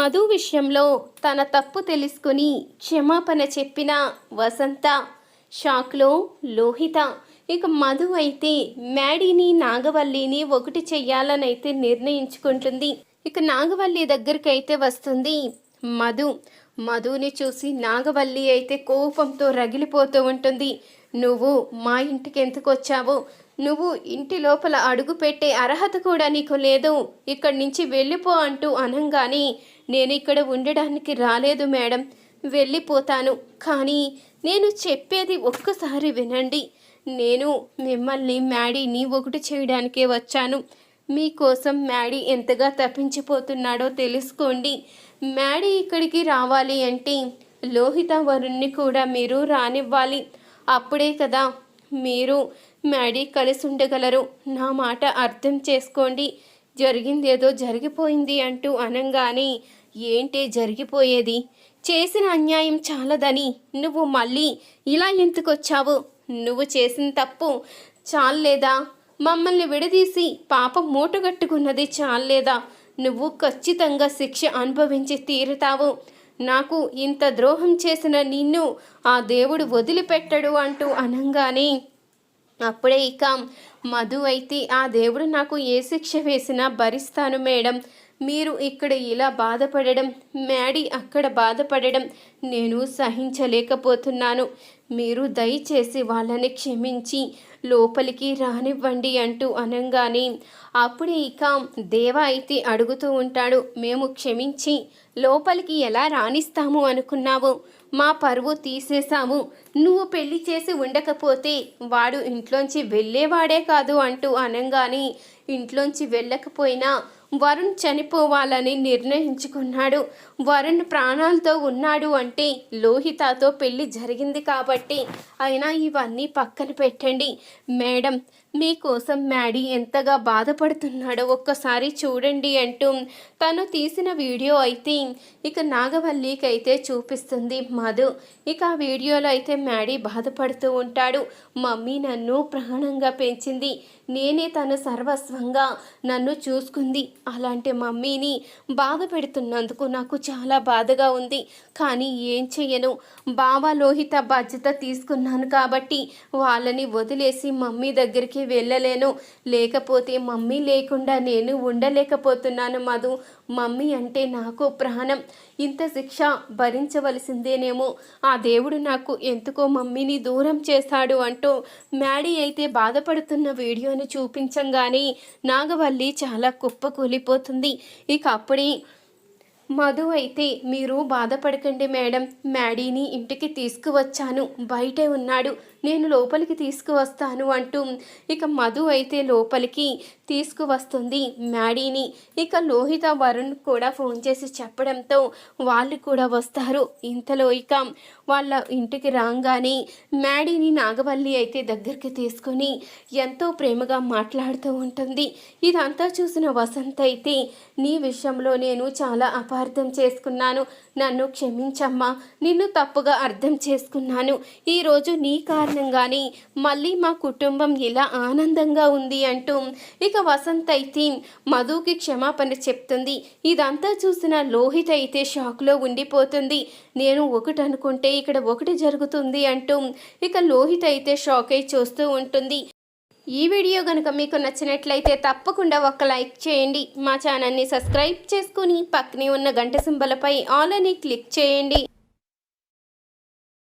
మధు విషయంలో తన తప్పు తెలుసుకుని క్షమాపణ చెప్పిన వసంత షాక్లో లోహిత. ఇక మధు అయితే మ్యాడీని నాగవల్లిని ఒకటి చెయ్యాలనైతే నిర్ణయించుకుంటుంది. ఇక నాగవల్లి దగ్గరికి అయితే వస్తుంది మధు. మధుని చూసి నాగవల్లి అయితే కోపంతో రగిలిపోతూ ఉంటుంది. నువ్వు మా ఇంటికి ఎందుకు వచ్చావు? నువ్వు ఇంటి లోపల అడుగు పెట్టే అర్హత కూడా నీకు లేదు. ఇక్కడి నుంచి వెళ్ళిపో అంటూ అనంగానే నేను ఇక్కడ ఉండడానికి రాలేదు మేడం. వెళ్ళిపోతాను. కానీ నేను చెప్పేది ఒక్కసారి వినండి. నేను మిమ్మల్ని మ్యాడీని ఒకటి చేయడానికే వచ్చాను. మీకోసం మ్యాడీ ఎంతగా తప్పించిపోతున్నాడో తెలుసుకోండి. మ్యాడీ ఇక్కడికి రావాలి అంటే లోహిత వరుణ్ణి కూడా మీరు రానివ్వాలి. అప్పుడే కదా మీరు మ్యాడీ కలిసి ఉండగలరు. నా మాట అర్థం చేసుకోండి. జరిగిందేదో జరిగిపోయింది అంటూ అనంగానే ఏంటి జరిగిపోయేది? చేసిన అన్యాయం చాలదని నువ్వు మళ్ళీ ఇలా ఎందుకు వచ్చావు నువ్వు చేసిన తప్పు చాలేదా మమ్మల్ని విడదీసి పాపం మూటగట్టుకున్నది చాలేదా నువ్వు ఖచ్చితంగా శిక్ష అనుభవించి తీరుతావు. నాకు ఇంత ద్రోహం చేసిన నిన్ను ఆ దేవుడు వదిలిపెట్టడు అంటూ అనంగానే. అప్పుడే ఇక మధు అయితే ఆ దేవుడు నాకు ఏ శిక్ష వేసినా భరిస్తాను మేడం. మీరు ఇక్కడ ఇలా బాధపడడం మ్యాడీ అక్కడ బాధపడడం నేను సహించలేకపోతున్నాను. మీరు దయచేసి వాళ్ళని క్షమించి లోపలికి రానివ్వండి అంటూ అనంగానే అప్పుడే ఇక దేవ అయితే అడుగుతూ ఉంటాడు మేము క్షమించి లోపలికి ఎలా రాణిస్తాము అనుకున్నావు? మా పరువు తీసేశాము. నువ్వు పెళ్ళి చేసి ఉండకపోతే వాడు ఇంట్లోంచి వెళ్ళేవాడే కాదు అంటూ అనంగానే ఇంట్లోంచి వెళ్ళకపోయినా వరుణ్ చనిపోవాలని నిర్ణయించుకున్నాడు. వరుణ్ ప్రాణాలతో ఉన్నాడు అంటే లోహితతో పెళ్ళి జరిగింది కాబట్టి అయినా ఇవన్నీ పక్కన పెట్టండి. మేడం మీకోసం మ్యాడీ ఎంతగా బాధపడుతున్నాడో ఒక్కసారి చూడండి అంటూ తను తీసిన వీడియో అయితే ఇక నాగవల్లికి అయితే చూపిస్తుంది మధు. ఇక ఆ వీడియోలో అయితే మ్యాడీ బాధపడుతూ ఉంటాడు. మమ్మీ నన్ను ప్రాణంగా పెంచింది. నేనే తను సర్వస్వంగా నన్ను చూసుకుంది. అలాంటి మమ్మీని బాధ పెడుతున్నందుకు నాకు చాలా బాధగా ఉంది. కానీ ఏం చెయ్యను. బావా లోహిత బాధ్యత తీసుకున్నాను కాబట్టి వాళ్ళని వదిలేసి మమ్మీ దగ్గరికి వెళ్ళలేను. లేకపోతే మమ్మీ లేకుండా నేను ఉండలేకపోతున్నాను మధు. మమ్మీ అంటే నాకు ప్రాణం. ఇంత శిక్ష భరించవలసిందేనేమో. ఆ దేవుడు నాకు ఎందుకో మమ్మీని దూరం చేశాడు అంటూ మ్యాడీ అయితే బాధపడుతున్న వీడియోని చూపించంగానే నాగవల్లి చాలా కుప్పకూలిపోతుంది. ఇక అప్పుడే మధు అయితే మీరు బాధపడకండి మేడం. మ్యాడీని ఇంటికి తీసుకువచ్చాను. బయటే ఉన్నాడు. నేను లోపలికి తీసుకువస్తాను అంటూ ఇక మధు అయితే లోపలికి తీసుకువస్తుంది మ్యాడీని. ఇక లోహిత వరుణ్ కూడా ఫోన్ చేసి చెప్పడంతో వాళ్ళు కూడా వస్తారు. ఇంతలో ఇక వాళ్ళ ఇంటికి రాగానే మ్యాడీని నాగవల్లి అయితే దగ్గరికి తీసుకొని ఎంతో ప్రేమగా మాట్లాడుతూ ఉంటుంది. ఇదంతా చూసిన వసంత్ అయితే నీ విషయంలో నేను చాలా అపార్థం చేసుకున్నాను. నన్ను క్షమించమ్మా. నిన్ను తప్పుగా అర్థం చేసుకున్నాను. ఈరోజు నీ కారణంగానే మళ్ళీ మా కుటుంబం ఇలా ఆనందంగా ఉంది అంటూ ఇక వసంత్ అయితే మధుకి క్షమాపణ చెప్తుంది. ఇదంతా చూసిన లోహిత్ అయితే షాక్లో ఉండిపోతుంది. నేను ఒకటి అనుకుంటే ఇక్కడ ఒకటి జరుగుతుంది అంటూ ఇక లోహిత్ అయితే షాక్ అయి చూస్తూ ఉంటుంది. ఈ వీడియో కనుక మీకు నచ్చినట్లయితే తప్పకుండా ఒక లైక్ చేయండి. మా ఛానల్ని సబ్స్క్రైబ్ చేసుకుని పక్కనే ఉన్న గంట సింబలపై ఆల్ అని క్లిక్ చేయండి.